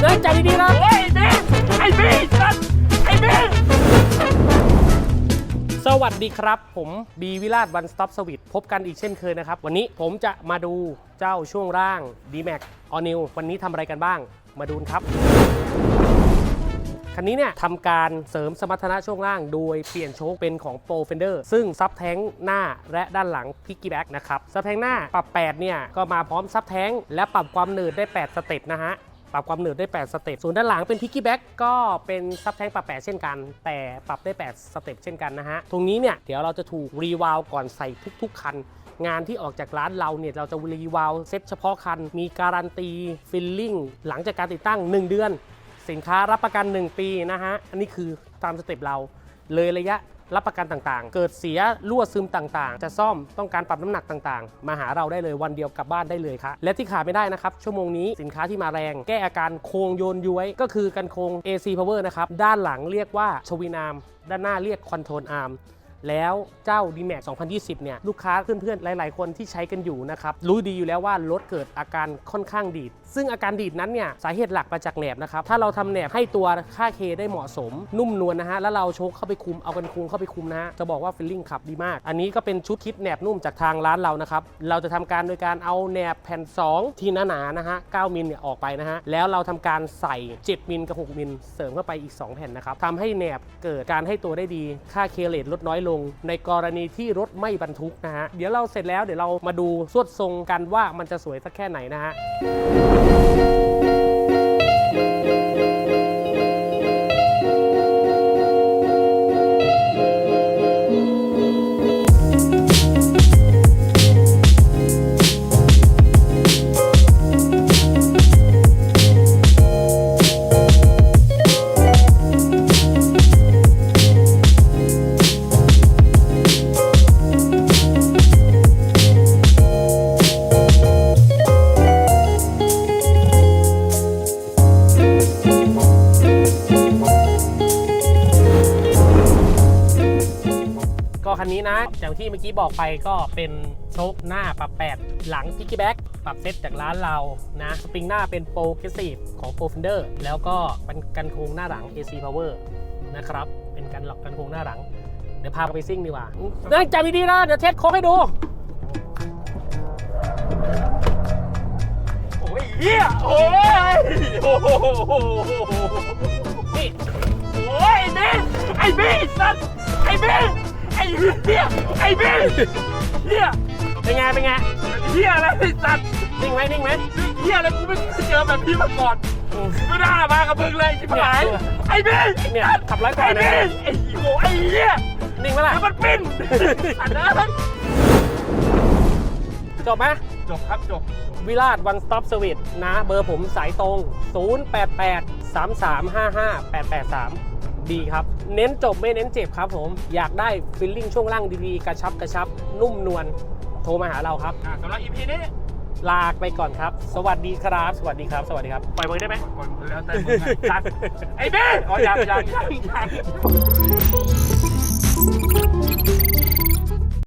เดินใจดีๆนะโอ้ยไอ้เบ้ไอ้เบ้สัตว์ไอ้เบ้สวัสดีครับ ผมบีวิราชวันสต็อปสวิตพบกันอีกเช่นเคยนะครับ วันนี้ผมจะมาดูเจ้าช่วงร่าง d m a x All New วันนี้ทำอะไรกันบ้าง มาดูกันครับ คันนี้เนี่ยทำการเสริมสมรรถนะช่วงล่าง โดยเปลี่ยนโชคเป็นของ Pro Fender ซึ่งซับแท้งหน้าและด้านหลังพิกกี้แบ็กนะครับซับแท้งหน้าปรับ 8 เนี่ยก็มาพร้อมซับแท้งและปรับความหนืดได้ 8 สเต็ปนะฮะ ปรับความหนืดได้ 8 สเต็ป ส่วนด้านหลังเป็นพิกกี้แบ็กก็เป็นซับแทงปรับ 8 เช่นกัน แต่ปรับได้ 8 สเต็ปเช่นกันนะฮะ ตรงนี้เนี่ย เดี๋ยวเราจะถูกรีวาลก่อนใส่ทุก ๆ คัน งานที่ออกจากร้านเราเนี่ย เราจะรีวาลเซ็ตเฉพาะคัน มีการันตี ฟิลลิ่ง หลังจากการติดตั้ง 1 เดือน สินค้ารับประกัน 1 ปีนะฮะ อันนี้คือตามสเต็ปเราเลยระยะ รับประกันต่างๆ เกิดเสียรั่วซึมต่างๆ จะซ่อมต้องการปรับน้ำหนักต่างๆ มาหาเราได้เลยวันเดียวกลับบ้านได้เลยครับและที่ขาดไม่ได้นะครับ ชั่วโมงนี้สินค้าที่มาแรง แก้อาการโครงโยนย้วย ก็คือกันโครง AC Power นะครับ ด้านหลังเรียกว่าชวินาม ด้านหน้าเรียกคอนโทรลอาร์ม แล้วเจ้า d m a x 2020 เนี่ย ลูกค้าเพื่อนๆ หลายๆ คนที่ใช้กันอยู่นะครับ รู้ดีอยู่แล้วว่ารถเกิดอาการค่อนข้างดีด ซึ่งอาการดีดนั้นเนี่ย สาเหตุหลักมาจากแหนบนะครับ ถ้าเราทำแหนบให้ตัวค่าเคได้เหมาะสม นุ่มนวลนะฮะ แล้วเราโชคเข้าไปคุม เอากันคุมเข้าไปคุมนะฮะ จะบอกว่าฟิลลิ่งขับดีมาก อันนี้ก็เป็นชุดคิดแหนบนุ่มจากทางร้านเรานะครับ เราจะทำการโดยการเอาแหนบแผ่น 2 ที่หนาๆนะฮะ 9 มิลเนี่ยออกไปนะฮะ แล้วเราทำการใส่ 7 มิลกับ 6 มิลเสริมเข้าไปอีก 2 แผ่นนะครับทำให้แหนบเกิดการให้ตัวได้ดี ค่าเคเลตลดน้อยลงในกรณีที่รถไม่บรรทุกนะฮะ เดี๋ยวเราเสร็จแล้วเดี๋ยวเรามาดูสวดทรงกันว่ามันจะสวยสักแค่ไหนนะฮะ นนี้นะอย่างที่เมื่อกี้บอกไปก็เป็นโชคหน้าปรับ 8 หลังพิกกี้แบ็กปรับเซตจากร้านเรานะสปริงหน้าเป็นโปรเกรสซีฟของ Pro Fender แล้วก็เป็นกันโครงหน้าหลัง AC Power นะครับเป็นกันหลอกกันโครงหน้าหลัง เดี๋ยวพาไปซิ่งดีกว่านั่งจับดีๆนะเดี๋ยวเทสโค้งให้ดูโอ้ยเหี้ยโอ้ยโอ้โหนี่โอ้ยไอ้เบ้ไอ้เบ้สัตว์ เหี้ยไอ้เบ้เหี้ยเป็นไงเป็นไงเหี้ยอะไรไอ้สัตว์นิ่งไหมนิ่งไหมเหี้ยอะไรกูไม่เคยเจอแบบนี้มาก่อนอืมไม่น่ามากับมึงเลยชิบหายไอ้เบ้เนี่ยขับร้อยกว่าไอ้นะเบ้ไอ้โอ้ไอ้เหี้ยนิ่งไหมล่ะแล้วมันปิ้นสัตว์เอ้ยจบไหมจบครับจบวิราช One Stop Service นะ เบอร์ผมสายตรง 088 3355 883 ดีครับ เน้นจบไม่เน้นเจ็บครับผม อยากได้ฟิลลิ่งช่วงล่างดีๆ กระชับกระชับ นุ่มนวลโทรมาหาเราครับ อะสำหรับ EP นี้ลาไปก่อนครับ สวัสดีครับ สวัสดีครับ สวัสดีครับ ปล่อยมือได้ไหมแล้วแต่มึงไงสัตว์ไอ้เบ้อ๋อยังยังยังยัง